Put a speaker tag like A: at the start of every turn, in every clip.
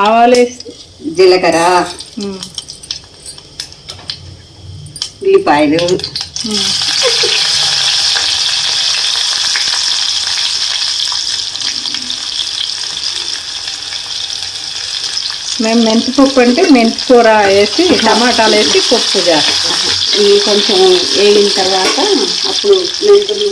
A: ఆవాలు
B: జీలకర్ర. ఉల్లిపాయలు.
A: మేము మెంతిపప్పు అంటే మెంతి కూర వేసి టమాటాలు వేసి పప్పు చేస్తాం.
B: ఇవి కొంచెం వేగిన తర్వాత అప్పుడు మెంతులు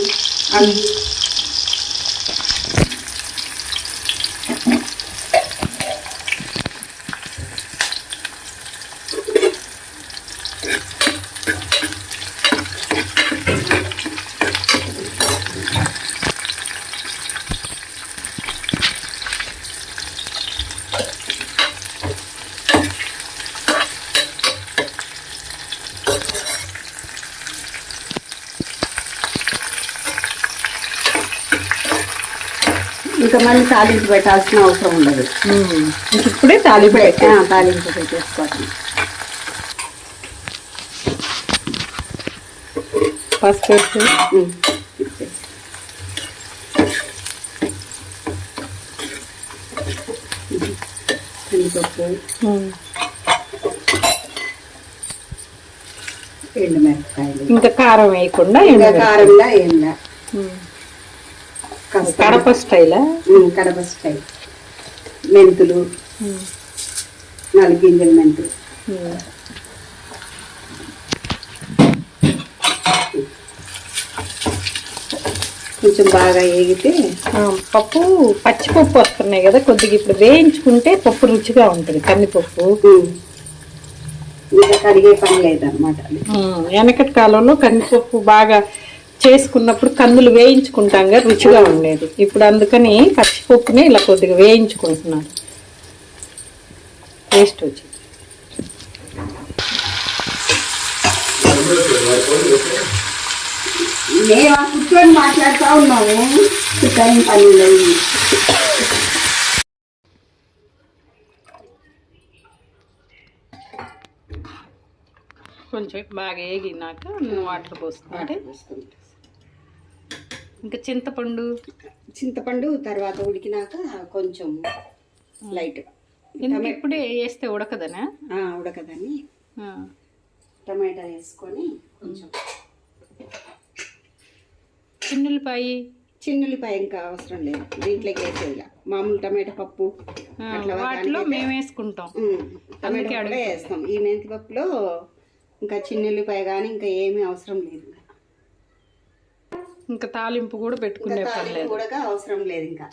B: ఇంకా మళ్ళీ తాలింపు పెట్టాల్సిన అవసరం ఉండదు.
A: ఇప్పుడే తాలింపు
B: తాలింపు పెట్టేసుకోవటం
A: పసుపు వేసి.
B: కందిపప్పు. ఎండుమిరపకాయలు
A: ఇంకా కారం వేయకుండా
B: ఏంలా. కడప
A: స్టైలా?
B: కడప స్టైల్. మెంతులు. నాలుగు గింజల మెంతులు. కొంచెం బాగా వేగితే
A: పప్పు పచ్చిపప్పు వస్తున్నాయి కదా కొద్దిగా ఇప్పుడు వేయించుకుంటే పప్పు రుచిగా ఉంటుంది కందిపప్పు.
B: కడిగే పని లేదనమాట
A: వెనకటి కాలంలో కందిపప్పు బాగా చేసుకున్నప్పుడు కందులు వేయించుకుంటాం కదా రుచిగా ఉండేది. ఇప్పుడు అందుకని పచ్చిపప్పుని ఇలా కొద్దిగా వేయించుకుంటున్నారు. టేస్ట్ వచ్చింది.
B: మేము కూర్చొని మాట్లాడుతూ ఉన్నాము. లేదు
A: కొంచెం బాగా వేగినాక వాటర్ పోసుకుంటే ఇంకా చింతపండు?
B: చింతపండు తర్వాత ఉడికినాక కొంచెం లైట్.
A: ఇప్పుడే వేస్తే ఉడకదనా?
B: ఉడకదని. టమాటా వేసుకొని కొంచెం
A: చిన్నులపాయి.
B: చిన్నులపాయ ఇంకా అవసరం లేదు. దీంట్లోకి వేసేదిలా మామూలు టమాటా పప్పు
A: వాటిలో మేము వేసుకుంటాం.
B: టమాటా. వేస్తాం. ఈ మెంతి పప్పులో ఇంకా చిన్నుల్లిపాయ కానీ ఇంకా ఏమీ అవసరం లేదు.
A: ఇంకా తాలింపు కూడా పెట్టుకునే పని
B: కూడా అవసరం లేదు ఇంకా.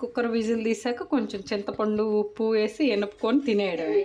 A: కుక్కర్ విజిల్ తీసాక కొంచెం చింతపండు ఉప్పు వేసి ఎనుపుకొని తినేయడమే.